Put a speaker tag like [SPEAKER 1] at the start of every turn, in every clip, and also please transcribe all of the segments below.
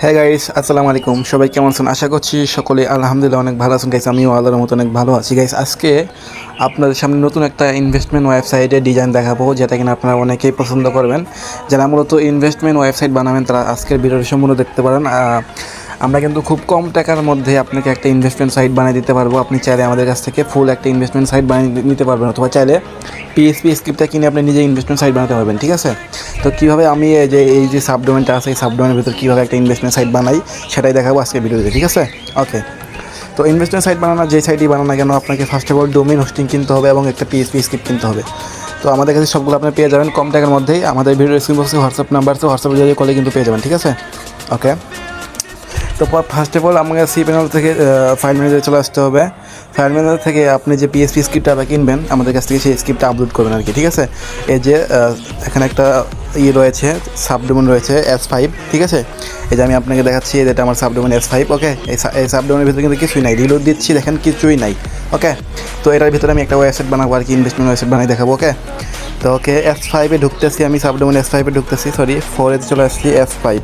[SPEAKER 1] হ্যাঁ গাইস আসসালামু আলাইকুম। সবাই কেমন আছেন? আশা করছি সকলে আলহামদুলিল্লাহ অনেক ভালো আছেন। গাইস আমিও আল্লাহর মতো অনেক ভালো আছি। গাইস আজকে আপনাদের সামনে নতুন একটা ইনভেস্টমেন্ট ওয়েবসাইটের ডিজাইন দেখাবো, যেটা কিনা আপনারা অনেকেই পছন্দ করবেন। যারা মূলত ইনভেস্টমেন্ট ওয়েবসাইট বানাবেন, তারা আজকের ভিডিওটি সম্পূর্ণ দেখতে পারেন। আমরা কিন্তু খুব কম টাকার মধ্যে আপনাকে একটা ইনভেস্টমেন্ট সাইট বানিয়ে দিতে পারব। আপনি চাইলে আমাদের কাছ থেকে ফুল একটা ইনভেস্টমেন্ট সাইট বানিয়ে নিতে পারবেন অথবা চাইলে পিএসপি স্ক্রিপ্টটা কিনে আপনি নিজে ইনভেস্টমেন্ট সাইট বানাতে পারবেন, ঠিক আছে? তো কীভাবে আমি যে, এই যে সাবডোমেনটা আছে, এই সাবডোমেনের ভিতর কীভাবে একটা ইনভেস্টমেন্ট সাইট বানাই, সেটাই দেখাবো আজকে ভিডিওতে, ঠিক আছে? ওকে তো ইনভেস্টমেন্ট সাইট বানানোর যে সাইটই বানানো কেন, আপনাকে first of all domain hosting কিনতে হবে এবং একটা পিএসপি স্ক্রিপ্ট কিনতে হবে। তো আমাদের কাছে সবগুলো আপনি পেয়ে যাবেন, কম টাকার মধ্যেই। আমাদের ভিডিও স্ক্রিন বক্সে হোয়াটসঅ্যাপ নাম্বার আছে হোয়াটসঅ্যাপে যদি কলে কিন্তু পেয়ে যাবেন, ঠিক আছে? ওকে তো ফার্স্ট অফ অল আমাকে সি প্যানেল থেকে ফাইল ম্যানেজারে চলে আসতে হবে। ফাইল ম্যানেজার থেকে আপনি যে পিএসপি স্ক্রিপ্টটা কিনবেন, আমাদের কাছ থেকে সেই স্ক্রিপ্টটা আপলোড করবেন আর কি ঠিক আছে? এই যে এখানে একটা ইয়ে রয়েছে সাবডোমেন রয়েছে এস ফাইভ ঠিক আছে? এই যে আমি আপনাকে দেখাচ্ছি এটা আমার সাবডোমেন এস ফাইভ ওকে এই সাবডোমেনের ভিতরে কিন্তু কিছুই নাই রিলোড দিচ্ছি, দেখেন কিছুই নাই ওকে তো এটার ভিতরে আমি একটা ওয়েবসাইট বানাবো আর কি ইনভেস্টমেন্ট ওয়েবসাইট বানাই দেখাবো ওকে তো ওকে এস ফাইভে ঢুকতেছি আমি সাবডোমেন এস ফাইভে ঢুকতেছি সরি ফোরে চলে আসছি এস ফাইভ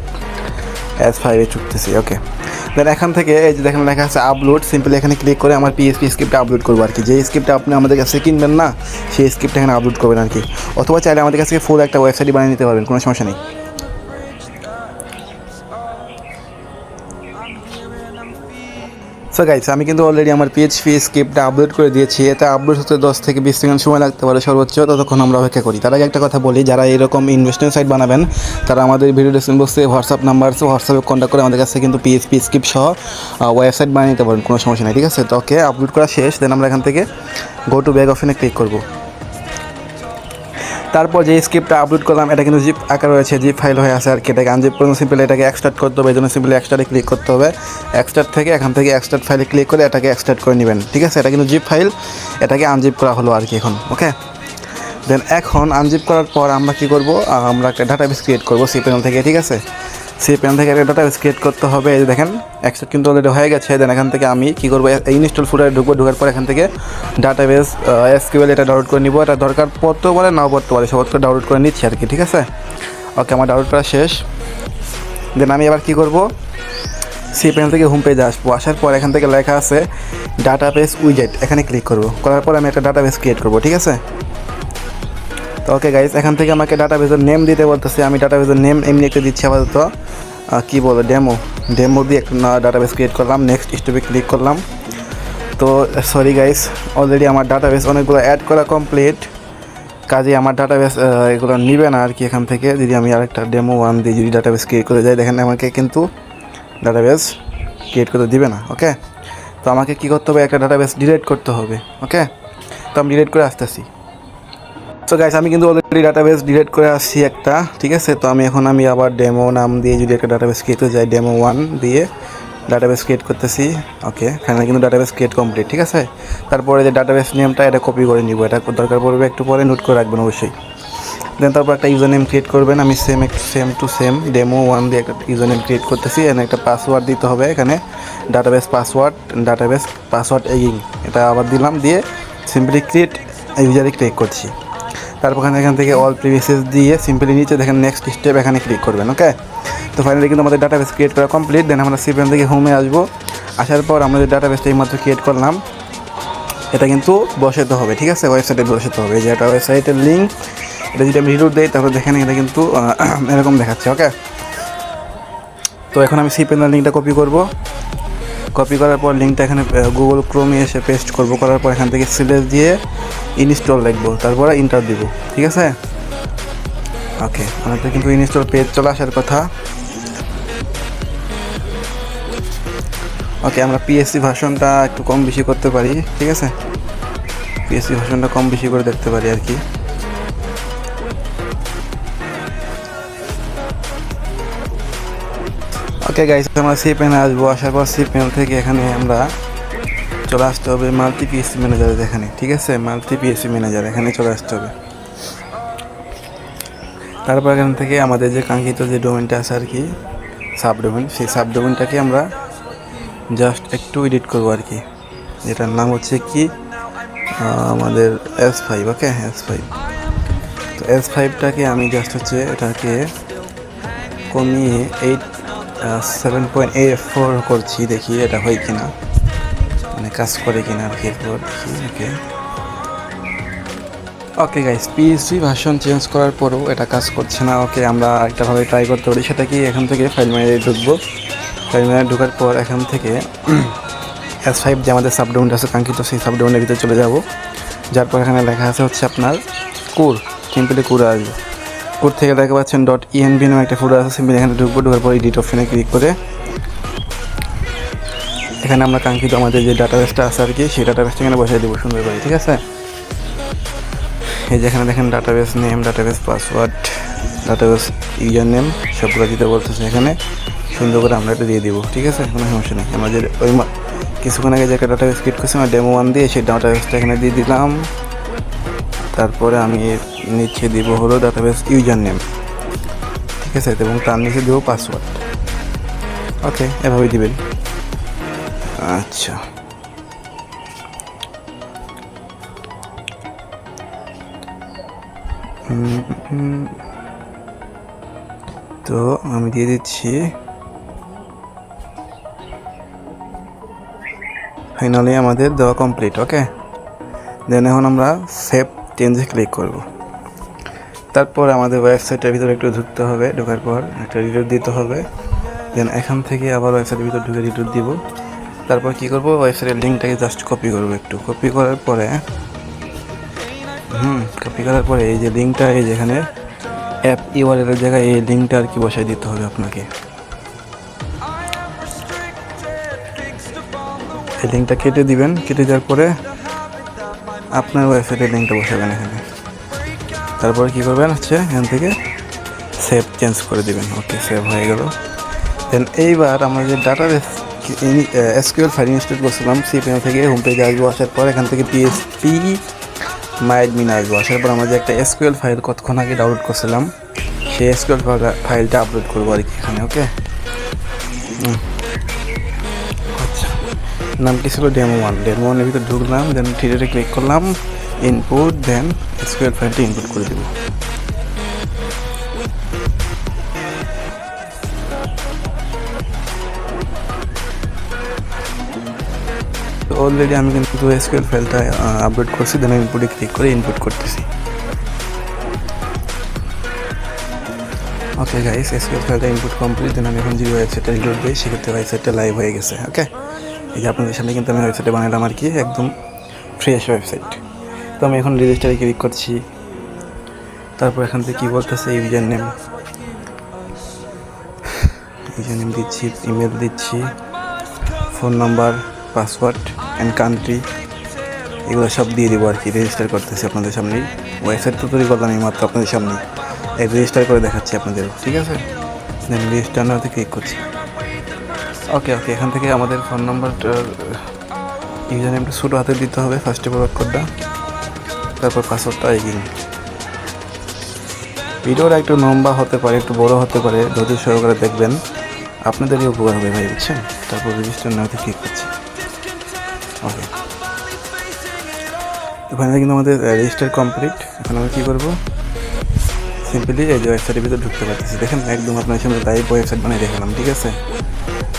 [SPEAKER 1] এস ফাইভে চুকতেছি ওকে দেন এখান থেকে এই যে দেখেন লেখা আছে আপলোড সিম্পলি এখানে ক্লিক করে আমার পিএসপি স্ক্রিপ্টটা আপলোড করব আর কি যে স্ক্রিপ্টটা আপনি আমাদের কাছে কিনবেন না, সেই স্ক্রিপ্টটা এখানে আপলোড করবেন আর কি অথবা চাইলে আমাদের কাছে ফুল একটা ওয়েবসাইট বানিয়ে নিতে পারবেন, কোনো সমস্যা নেই। সো গাইস আমি কিন্তু অলরেডি আমার পিএইচপি স্ক্রিপ্টটা আপলোড করে দিয়েছি। এটা আপলোড হতে দশ থেকে বিশ সেকেন্ড সময় লাগতে পারে সর্বোচ্চ। ততক্ষণ আমরা অপেক্ষা করি। তার আগে একটা কথা বলি, যারা এরকম ইনভেস্টমেন্ট সাইট বানাবেন, তারা আমাদের ভিডিও ডিসক্রিপশন বক্সে হোয়াটসঅ্যাপ নাম্বার আছে হোয়াটসঅ্যাপে কন্ট্যাক্ট করে আমাদের কাছে কিন্তু পিএইচপি স্ক্রিপ্ট সহ ওয়েবসাইট বানিয়ে নিতে পারেন। কোনো সমস্যা নেই, ঠিক আছে? তো ওকে আপলোড করা শেষ দেন আমরা এখান থেকে গো টু ব্যাগ অপশনে ক্লিক করব। তারপর যে স্ক্রিপ্টটা আপলোড করলাম, এটা কিন্তু জিপ আকার রয়েছে জিপ ফাইল হয়ে আছে আর কি। এটাকে আনজিপ করুন সিম্পল এটাকে এক্সট্রাক্ট করতে হবে, এই জন্য সিম্পলি এক্সট্রাটে ক্লিক করতে হবে। এক্সট্রাক্ট থেকে, এখান থেকে এক্সট্রাট ফাইলে ক্লিক করে এটাকে এক্সট্রাক্ট করে নেবেন, ঠিক আছে? এটা কিন্তু জিপ ফাইল এটাকে আনজিপ করা হলো আর কি এখন ওকে দেন এখন আনজিপ করার পর আমরা কি করব? আমরা একটা ডাটাবেস ক্রিয়েট করব সি প্যানেল থেকে, ঠিক আছে? সি প্যানেল থেকে একটা ডাটা ক্রিয়েট করতে হবে। এই দেখেন এক্সট্রাক্ট কিন্তু অলরেডি হয়ে গেছে। দেন এখান থেকে আমি কি করব? ইনস্টল ফুটারে ঢুকবো। ঢোকার পর এখান থেকে ডাটা ডাটাবেস এসকিউএল এটা ডাউনলোড করে নিব। এটা দরকার পড়তেও পারে নাও পড়তে পারে সব করে ডাউনলোড করে নিচ্ছি আর কি, ঠিক আছে? ওকে আমার ডাউনলোড করা শেষ। দেন আমি এবার কী করব? সি প্যানেল থেকে হোম পেজে আসব। আসার পর এখান থেকে লেখা আছে ডাটা ডাটাবেস উইজেট এখানে ক্লিক করব। করার পর আমি একটা ডাটাবেস ক্রিয়েট করব, ঠিক আছে? তো ওকে গাইস এখান থেকে আমাকে ডাটাবেসের নেম দিতে বলতেছে। আমি ডাটাবেসের নেম এমনি একটা দিচ্ছি আপাতত। কি বলো ডেমো ডেমো দিয়ে একটা ডাটাবেস ক্রিয়েট করলাম। নেক্সট স্টেপে ক্লিক করলাম। তো সরি গাইস অলরেডি আমার ডাটাবেস অনেকগুলো অ্যাড করা কমপ্লিট কাজে আমার ডাটাবেস এগুলো নিবে না আর কি এখান থেকে। যদি আমি আরেকটা ডেমো ওয়ান দিয়ে যদি ডাটাবেস ক্রিয়েট করে যাই, দেখেন আমাকে কিন্তু ডাটাবেস ক্রিয়েট করতে দিবে না ওকে তো আমাকে কী করতে হবে? একটা ডাটাবেস ডিলিট করতে হবে ওকে তো আমি ডিলেট করে আসতেছি। তো গাইস আমি কিন্তু অলরেডি ডাটাবেস ডিলিট করে আসছি একটা, ঠিক আছে? তো আমি এখন আমি আবার ডেমো নাম দিয়ে যদি একটা ডাটাবেস ক্রিয়েট করে যাই ডেমো ওয়ান দিয়ে ডাটাবেস ক্রিয়েট করতেছি। ওকে এখানে কিন্তু ডাটাবেস ক্রিয়েট কমপ্লিট ঠিক আছে? তারপরে যে ডাটাবেস নেমটা এটা কপি করে নিব। এটা দরকার পড়বে একটু পরে নোট করে রাখবেন অবশ্যই। দেন তারপর একটা ইউজার নেম ক্রিয়েট করবেন। আমি same same to same demo one দিয়ে একটা ইউজার নেম ক্রিয়েট করতেছি। এখানে একটা পাসওয়ার্ড দিতে হবে এখানে। Database password database password again এটা আবার দিলাম, দিয়ে সিম্পলি ক্রিয়েট ইউজারে ক্লিক করছি। তারপর এখানে থেকে অল প্রিভিয়াসেস দিয়ে সিম্পলি নিচে দেখেন নেক্সট স্টেপ এখানে ক্লিক করবেন ওকে তো ফাইনালি কিন্তু আমাদের ডাটাবেস ক্রিয়েট করা কমপ্লিট দেন আমরা সিপিএম থেকে হোমে আসব। আসার পর আমরা যে ডাটাবেসটা এইমাত্র ক্রিয়েট করলাম, এটা কিন্তু বসাতে হবে, ঠিক আছে? ওয়েবসাইটে বসাতে হবে। এই যে একটা ওয়েবসাইটের লিঙ্ক এটা যদি আমি রিলুট দিই, তাহলে দেখেন এটা কিন্তু এরকম দেখাচ্ছে ওকে তো এখন আমি সিপিএনের লিঙ্কটা কপি করব। কপি করার পর লিঙ্কটা এখানে গুগল ক্রোমে এসে পেস্ট করব, করার পর এখান থেকে সিলেক্ট দিয়ে ইনস্টল লিখব, তারপরে ইন্টার দিব, ঠিক আছে? ওকে আমাদের কিন্তু ইনস্টল পেজ চলে আসার কথা। ওকে আমরা পিএসসি ভার্সনটা একটু কম বেশি করতে পারি, ঠিক আছে? পিএসসি ভার্সনটা কম বেশি করে দেখতে পারি আর কি। ওকে গাইস আমরা সি প্যানে আসব। আসার পর সি প্যানেল থেকে এখানে আমরা চলে আসতে হবে মাল্টি পিএসসি ম্যানেজার এখানে, ঠিক আছে? মাল্টি পিএসসি ম্যানেজার এখানে চলে আসতে হবে। তারপর এখান থেকে আমাদের যে কাঙ্ক্ষিত যে ডোমেনটা আছে আর কি সাব ডোমেন সেই সাব ডোমেনটাকে আমরা জাস্ট একটু এডিট করব আর কি। যেটার নাম হচ্ছে কি আমাদের S five okay S five তো এস ফাইভটাকে আমি জাস্ট হচ্ছে এটাকে কমিয়ে eight seven point A four করছি, দেখি এটা হয় কিনা। মানে কাজ করে কিনা আর কি, এরপর দেখি okay okay guys PSC version change করার পরও এটা কাজ করছে না। ওকে আমরা আরেকটাভাবে ট্রাই করতে পারি, সেটা কি এখান থেকে ফাইল ম্যানেজারে ঢুকবো? ফাইল ম্যানেজারে ঢোকার পর এখান থেকে এস ফাইভ যে আমাদের সাবডাউন আছে, কাঙ্ক্ষিত সেই সাবডাউনের ভিতরে চলে যাব। যার পর এখানে লেখা আছে হচ্ছে আপনার কুর সিম্পলি কুর আসবে। কুর থেকে দেখা পাচ্ছেন ডট ইএনবি নামে একটা ফোল্ডার আছে। সিম্পলি এখানে ঢুকবো, ঢোকার পর এডিট অপশনে ক্লিক করে এখানে আমরা কাঙ্ক্ষিত আমাদের যে ডাটাবেসটা আছে আর কি, সেই ডাটাবেসটা এখানে বসাই দেবো সুন্দর করে, ঠিক আছে? এই যেখানে দেখেন database name database password database user name সবগুলো দিতে বলতেছে এখানে। সুন্দর করে আমরা এটা দিয়ে দিব, ঠিক আছে? কোনো সমস্যা নেই। আমাদের ওই মা- কিছুক্ষণ আগে যে একটা ডাটাবেস ক্রিয়েট করছিলাম ডেমো ওয়ান দিয়ে সেই ডাটাবেসটা এখানে দিয়ে দিলাম। তারপরে আমি নিচে দিব হলো ডাটাবেস ইউজার নেম ঠিক আছে, এবং তার নিচে দেবো পাসওয়ার্ড ওকে এভাবেই দিবেন। আচ্ছা। তো আমি দিয়ে দিচ্ছি। ফাইনালি আমাদের দেওয়া কমপ্লিট ওকে দেন এখন আমরা সেভ চেঞ্জে ক্লিক করব। তারপর আমাদের ওয়েবসাইটের ভিতরে একটু ঢুকতে হবে, ঢোকার পর একটা রিডিউট দিতে হবে। দেন এখান থেকে আবার ওয়েবসাইটের ভিতরে ঢুকে রিডিউট দিব। তারপর কি করব? ওয়েবসাইটের লিঙ্কটাকে জাস্ট কপি করব একটু। কপি করার পরে, হুম কপি করার পরে এই যে লিঙ্কটা এই যেখানে অ্যাপ ইউআরএলের জায়গায় এই লিঙ্কটা আর কি বসাই দিতে হবে আপনাকে। এই লিঙ্কটা কেটে দিবেন। কেটে দেওয়ার পরে আপনার ওয়েবসাইটের লিঙ্কটা বসাবেন এখানে। তারপরে কী করবেন হচ্ছে এখান থেকে সেভ চেঞ্জ করে দিবেন। ওকে সেভ হয়ে গেল। দেন এইবার আমরা যে ডাটা এসকিউএল ফাইল ইনস্টল করছিলাম সিপিএম থেকে হোম পেজে আসব আসার পর এখান থেকে পিএসপি মাই অ্যাডমিন আসব। আসার পর আমরা যে একটা এসকিউএল ফাইল কতক্ষণ আগে ডাউনলোড করছিলাম, সেই এসকিউএল ফাইলটা আপলোড করব আর কি এখানে ওকে আচ্ছা। নাম কি ছিল ডেমো ওয়ান ডেমো ওয়ানের ভিতরে ঢুকলাম দেন থ্রিডে ক্লিক করলাম। ইনপুট দেন এসকিউএল ফাইলটা ইনপুট করে দেবো। অলরেডি আমি কিন্তু এসকিউএল ফাইলটা আপলোড করছি দেন ইনপুটে ক্লিক করে ইনপুট করতেছি। ওকে গাইস এসকিউএল ফাইলটা ইনপুট কমপ্লিট দেন আমি এখন যে ওয়েবসাইটটা রিলোড দিই সেক্ষেত্রে ওয়েবসাইটটা লাইভ হয়ে গেছে ওকে এই যে আপনাদের সামনে কিন্তু আমি ওয়েবসাইটে বানালাম আর কি, একদম ফ্রেশ ওয়েবসাইট তো আমি এখন রেজিস্টারে ক্লিক করছি। তারপর এখান থেকে কী বলতেছে ইউজার নেম ইউজার নেম দিচ্ছি ইমেল দিচ্ছি phone number password and country এগুলো সব দিয়ে দেবো আর কি রেজিস্টার করতেছি আপনাদের সামনেই। ওয়েবসাইট তো তৈরি করলাম মাত্র আপনাদের সামনে এই রেজিস্টার করে দেখাচ্ছি আপনাদের, ঠিক আছে? দেন রেজিস্টার নাওতে ক্লিক করছি। ওকে ওকে এখান থেকে আমাদের ফোন নাম্বারটা ইউজার নেমটা ছোটো হাতে দিতে হবে ফার্স্টে প্রোভাইড কোডটা। তারপর পাসওয়ার্ডটা এগিয়ে ভিডিওটা একটু লম্বা হতে পারে, একটু বড় হতে পারে, ধৈর্য সহকারে দেখবেন। আপনাদেরই উপকার হবে ভাই, বুঝছেন? তারপর রেজিস্টার নাওতে ক্লিক করছি। ওকে ওখানে কিন্তু আমাদের রেজিস্টার কমপ্লিট এখন আমরা কী করব? সিম্পলি এই যে ওয়েবসাইটের ভিতরে ঢুকতে পারতেছি। দেখেন, একদম আপনার সামনে লাইভ ওয়েবসাইট বানিয়ে দেখালাম ঠিক আছে?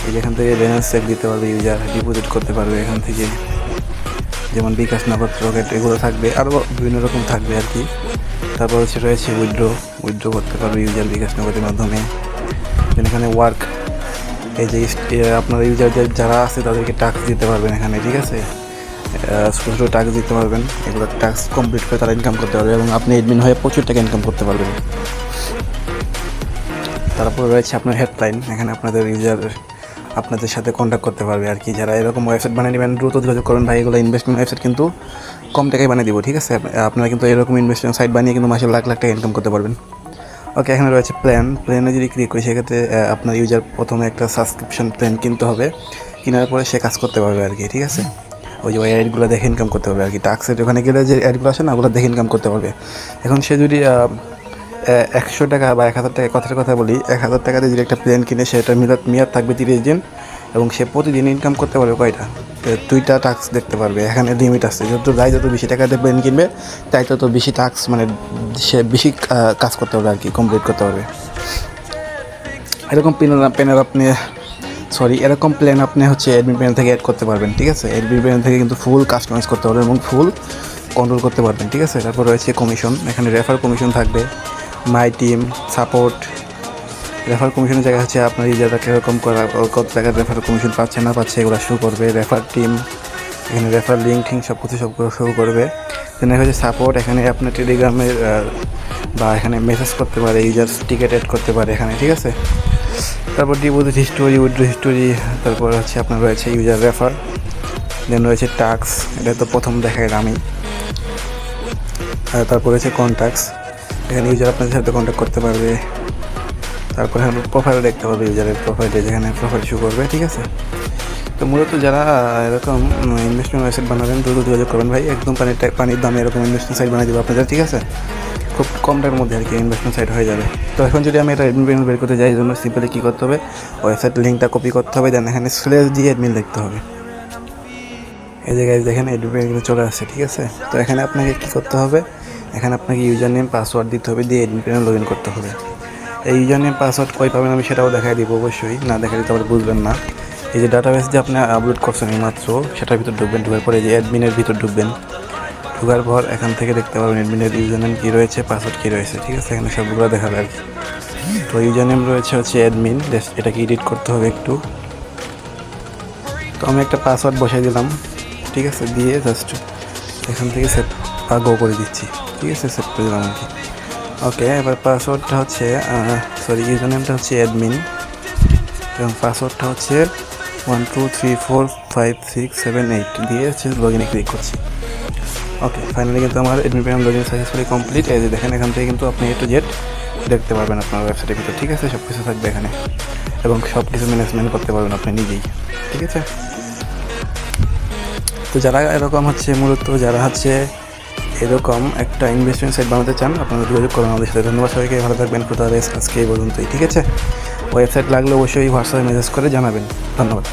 [SPEAKER 1] এই যে এখান থেকে ব্যালেন্স চেক দিতে পারবে ইউজার ডিপোজিট করতে পারবে, এখান থেকে। যেমন বিকাশ নগদ রকেট এগুলো থাকবে আরও বিভিন্ন রকম থাকবে আর কি। তারপর হচ্ছে রয়েছে উইড্রো উইড্রো করতে পারবে ইউজার বিকাশ নগদের মাধ্যমে। এখানে ওয়ার্ক এই যে আপনার ইউজার যারা আছে তাদেরকে টাস্ক দিতে পারবেন এখানে, ঠিক আছে? ছোটো ছোটো টাস্ক দিতে পারবেন, এগুলো টাস্ক কমপ্লিট করে তারা ইনকাম করতে পারবে এবং আপনি এডমিন হয়ে প্রচুর টাকা ইনকাম করতে পারবেন। তারপর রয়েছে আপনার হেডলাইন এখানে আপনাদের ইউজার আপনাদের সাথে কন্ট্যাক্ট করতে পারবে আর কি। যারা এরকম ওয়েবসাইট বানিয়ে নেবেন, দ্রুত যোগাযোগ করুন ভাই, এগুলো ইনভেস্টমেন্ট ওয়েবসাইট কিন্তু কম টাকায় বানিয়ে দিব, ঠিক আছে? আপনারা কিন্তু এরকম ইনভেস্টমেন্ট সাইট বানিয়ে কিন্তু মাসে লাখ লাখ টাকা ইনকাম করতে পারবেন। ওকে এখানে রয়েছে প্ল্যান প্ল্যানে যদি ক্লিক করি, সেক্ষেত্রে আপনার ইউজার প্রথমে একটা সাবস্ক্রিপশন প্ল্যান কিনতে হবে। কেনার পরে সে কাজ করতে পারবে আর কি, ঠিক আছে? ওই যে ওই অ্যাডগুলো দেখে ইনকাম করতে পারবে আর কি। টাক্সের ওখানে গেলে যে অ্যাডগুলো আসে না, ওগুলো দেখে ইনকাম করতে পারবে। এখন সে যদি একশো টাকা বা এক হাজার টাকা, কথার কথা বলি, এক হাজার টাকাতে যদি একটা প্ল্যান কিনে, সেটা মিলাদ, মেয়াদ থাকবে তিরিশ দিন, এবং সে প্রতিদিন ইনকাম করতে পারবে কয়টা? দুইটা টাক্স দেখতে পারবে, এখানে লিমিট আছে। যত যাই যত বেশি টাকাতে প্ল্যান কিনবে, তাই তত বেশি টাক্স মানে সে বেশি কাজ করতে পারবে আর কি কমপ্লিট করতে পারবে। এরকম প্যানেল প্যানেল আপনি সরি এরকম প্ল্যান আপনি হচ্ছে অ্যাডমিন প্যানেল থেকে অ্যাড করতে পারবেন, ঠিক আছে? অ্যাডমিন প্যানেল থেকে কিন্তু ফুল কাস্টমাইজ করতে পারবেন এবং ফুল কন্ট্রোল করতে পারবেন, ঠিক আছে? তারপর রয়েছে কমিশন এখানে রেফার কমিশন থাকবে। My team, support. রেফার কমিশনের জায়গা হচ্ছে আপনার ইউজাররা কীরকম করা, কত টাকার রেফার কমিশন পাচ্ছে, না পাচ্ছে, এগুলো শুরু করবে। রেফার টিম, এখানে রেফার লিঙ্ক টিঙ্ক সব কিছু সব শুরু করবে এখানে হচ্ছে সাপোর্ট এখানে আপনার টেলিগ্রামের বা এখানে মেসেজ করতে পারে ইউজার টিকেট অ্যাড করতে পারে এখানে, ঠিক আছে? তারপর ডিপোজিট হিস্টোরি উইথড্র হিস্টোরি তারপর হচ্ছে আপনার রয়েছে ইউজার রেফার দেন রয়েছে টাক্স এটা তো প্রথম দেখাই আমি। তারপর রয়েছে কন্ট্যাক্টস এখানে ইউজার আপনাদের সাথে কন্ট্যাক্ট করতে পারবে। তারপর এখানে প্রোফাইল দেখতে পাবে ইউজারের প্রোফাইলে যেখানে প্রোফাইল শো করবে, ঠিক আছে? তো মূলত যারা এরকম ইনভেস্টমেন্ট ওয়েবসাইট বানাবেন, দ্রুত যোগাযোগ করবেন ভাই। একদম পানির পানির দামে এরকম ইনভেস্টমেন্ট সাইট বানিয়ে দেবো আপনাদের, ঠিক আছে? খুব কম টাকার মধ্যে আর কি ইনভেস্টমেন্ট সাইট হয়ে যাবে। তো এখন যদি আমি এটা অ্যাডমিন পেমেন্ট বের করতে যাই জন্য সিম্পলি কী করতে হবে? ওয়েবসাইট লিঙ্কটা কপি করতে হবে দেন এখানে স্লেজ দিয়ে অ্যাডমিন লিখতে হবে। এই জায়গায় দেখেন অ্যাডমিন চলে আসছে, ঠিক আছে? তো এখানে আপনাকে কী করতে হবে? এখানে আপনাকে ইউজার নেম পাসওয়ার্ড দিতে হবে, দিয়ে অ্যাডমিন পেমেন্ট লগ ইন করতে হবে। এই ইউজার নেম পাসওয়ার্ড কই পাবেন আমি সেটাও দেখাই দিব অবশ্যই, না দেখাই দিতে আবার বুঝবেন না। এই যে ডাটাবেস যে আপনি আপলোড করছেন এইমাত্র সেটার ভিতর ঢুকবেন, ঢুকার পরে যে অ্যাডমিনের ভিতর ঢুকবেন। ঢুকার পর এখান থেকে দেখতে পারবেন অ্যাডমিনের ইউজার নেম কী রয়েছে পাসওয়ার্ড কী রয়েছে, ঠিক আছে? এখানে সবগুলো দেখাবে আর কি। তো ইউজার নেম রয়েছে হচ্ছে অ্যাডমিন এটাকে এডিট করতে হবে একটু। তো আমি একটা পাসওয়ার্ড বসাই দিলাম, ঠিক আছে? দিয়ে জাস্ট এখান থেকে বা গো করে দিচ্ছি। ঠিক আছে সেভ করে দিলাম আর কি। ওকে এবার পাসওয়ার্ডটা হচ্ছে সরি ইউজার নেমটা হচ্ছে অ্যাডমিন এবং পাসওয়ার্ডটা হচ্ছে one two three four five six seven eight দিয়ে হচ্ছে লগ ইনে ক্লিক করছি। ওকে ফাইনালি কিন্তু আমার admin payment log in successfully complete এই যে দেখেন, এখান থেকে কিন্তু আপনি এ টু জেড দেখতে পারবেন আপনার ওয়েবসাইটের ভিতরে। ঠিক আছে সব কিছু থাকবে এখানে। এবং সব কিছু ম্যানেজমেন্ট করতে পারবেন আপনি নিজেই। ঠিক আছে? তো যারা এরকম হচ্ছে, মূলত যারা হচ্ছে এরকম একটা ইনভেস্টমেন্ট সাইট বানাতে চান, আপনারা যোগাযোগ করুন আমাদের সাথে। ধন্যবাদ সবাইকে, ভালো থাকবেন কোথাও আজকে এই পর্যন্তই, ঠিক আছে? ওয়েবসাইট লাগলে অবশ্যই হোয়াটসঅ্যাপে মেসেজ করে জানাবেন। ধন্যবাদ।